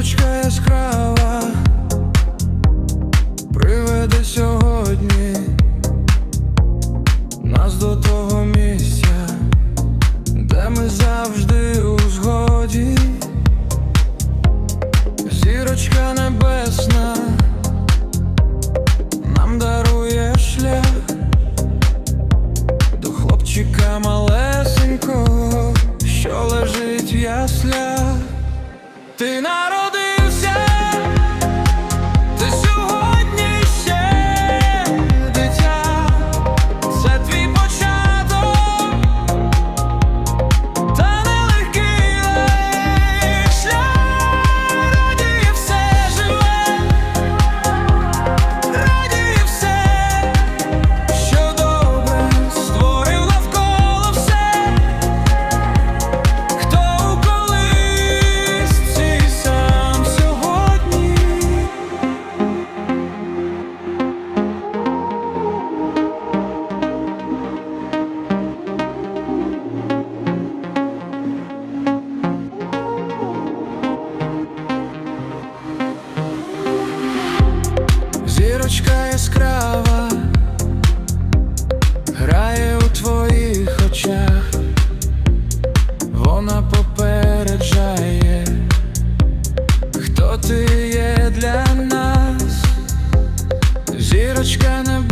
Зірочка яскрава приведе сьогодні нас до того місця, де ми завжди у згоді. Зірочка небесна нам дарує шлях до хлопчика малесенького, що лежить в яслях. Ти народився, зірочка небесна